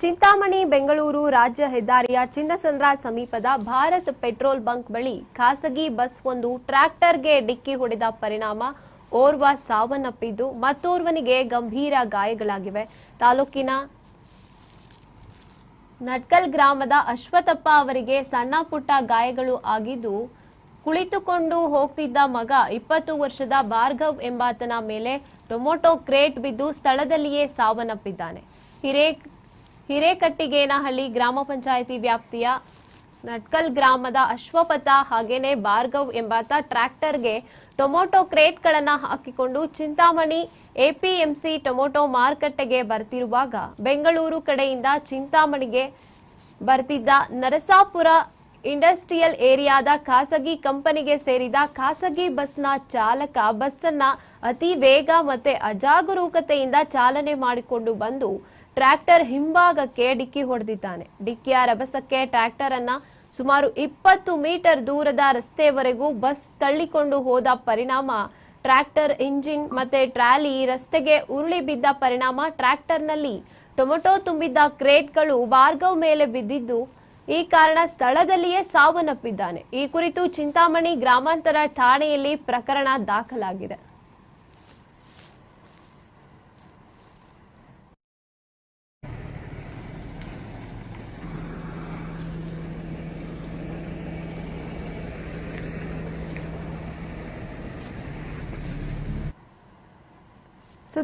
ಚಿಂತಾಮಣಿ, ಬೆಂಗಳೂರು ರಾಜ್ಯ ಹೆದ್ದಾರಿಯ ಚಿನ್ನಸಂದ್ರ ಸಮೀಪದ ಭಾರತ್ ಪೆಟ್ರೋಲ್ ಬಂಕ್ ಬಳಿ ಖಾಸಗಿ ಬಸ್ ಒಂದು ಟ್ರ್ಯಾಕ್ಟರ್ಗೆ ಡಿಕ್ಕಿ ಹೊಡೆದ ಪರಿಣಾಮ. ಓರ್ವ ಸಾವನ್ನಪ್ಪಿದ್ದು ಮತ್ತೋರ್ವನಿಗೆ ಗಂಭೀರ ಗಾಯಗಳಾಗಿವೆ. ತಾಲೂಕಿನ ನಟ್ಕಲ್ ಗ್ರಾಮದ ಅಶ್ವಥಪ್ಪ ಅವರಿಗೆ ಸಣ್ಣ ಪುಟ್ಟ ಗಾಯಗಳು ಆಗಿದ್ದು, ಕುಳಿತುಕೊಂಡು ಹೋಗ್ತಿದ್ದ ಮಗ ಇಪ್ಪತ್ತು ವರ್ಷದ ಭಾರ್ಗವ್ ಎಂಬಾತನ ಮೇಲೆ ಟೊಮೊಟೊ ಕ್ರೇಟ್ ಬಿದ್ದು ಸ್ಥಳದಲ್ಲಿಯೇ ಸಾವನ್ನಪ್ಪಿದ್ದಾನೆ. ಹಿರೇ ಹಿರೇಕಟ್ಟಿಗೇನಹಳ್ಳಿ ಗ್ರಾಮ ಪಂಚಾಯಿತಿ ವ್ಯಾಪ್ತಿಯ ನಟ್ಕಲ್ ಗ್ರಾಮದ ಅಶ್ವಪಥ ಹಾಗೇನೆ ಭಾರ್ಗವ್ ಎಂಬಾತ ಟ್ರ್ಯಾಕ್ಟರ್ಗೆ ಟೊಮೊಟೊ ಕ್ರೇಟ್ಗಳನ್ನು ಹಾಕಿಕೊಂಡು ಚಿಂತಾಮಣಿ ಎಪಿಎಂಸಿ ಟೊಮೊಟೊ ಮಾರುಕಟ್ಟೆಗೆ ಬರ್ತಿರುವಾಗ ಬೆಂಗಳೂರು ಕಡೆಯಿಂದ ಚಿಂತಾಮಣಿಗೆ ಬರ್ತಿದ್ದ ನರಸಾಪುರ ಇಂಡಸ್ಟ್ರಿಯಲ್ ಏರಿಯಾದ ಖಾಸಗಿ ಕಂಪನಿಗೆ ಸೇರಿದ ಖಾಸಗಿ ಬಸ್ನ ಚಾಲಕ ಬಸ್ಸನ್ನ ಅತಿ ವೇಗ ಮತ್ತೆ ಅಜಾಗರೂಕತೆಯಿಂದ ಚಾಲನೆ ಮಾಡಿಕೊಂಡು ಬಂದು ಟ್ರ್ಯಾಕ್ಟರ್ ಹಿಂಭಾಗಕ್ಕೆ ಡಿಕ್ಕಿ ಹೊಡೆದಿದ್ದಾನೆ. ಡಿಕ್ಕಿಯ ರಭಸಕ್ಕೆ ಟ್ರ್ಯಾಕ್ಟರ್ ಅನ್ನ ಸುಮಾರು ಇಪ್ಪತ್ತು ಮೀಟರ್ ದೂರದ ರಸ್ತೆವರೆಗೂ ಬಸ್ ತಳ್ಳಿಕೊಂಡು ಹೋದ ಪರಿಣಾಮ. ಟ್ರ್ಯಾಕ್ಟರ್ ಇಂಜಿನ್ ಮತ್ತೆ ಟ್ರಾಲಿ ರಸ್ತೆಗೆ ಉರುಳಿ ಬಿದ್ದ ಪರಿಣಾಮ ಟ್ರ್ಯಾಕ್ಟರ್ನಲ್ಲಿ. ಟೊಮೆಟೊ ತುಂಬಿದ್ದ ಕ್ರೇಟ್ಗಳು ಭಾರ್ಗವ್ ಮೇಲೆ ಬಿದ್ದಿದ್ದು, ಈ ಕಾರಣ ಸ್ಥಳದಲ್ಲಿಯೇ ಸಾವನ್ನಪ್ಪಿದ್ದಾನೆ. ಈ ಕುರಿತು ಚಿಂತಾಮಣಿ ಗ್ರಾಮಾಂತರ ಠಾಣೆಯಲ್ಲಿ ಪ್ರಕರಣ ದಾಖಲಾಗಿದೆ. So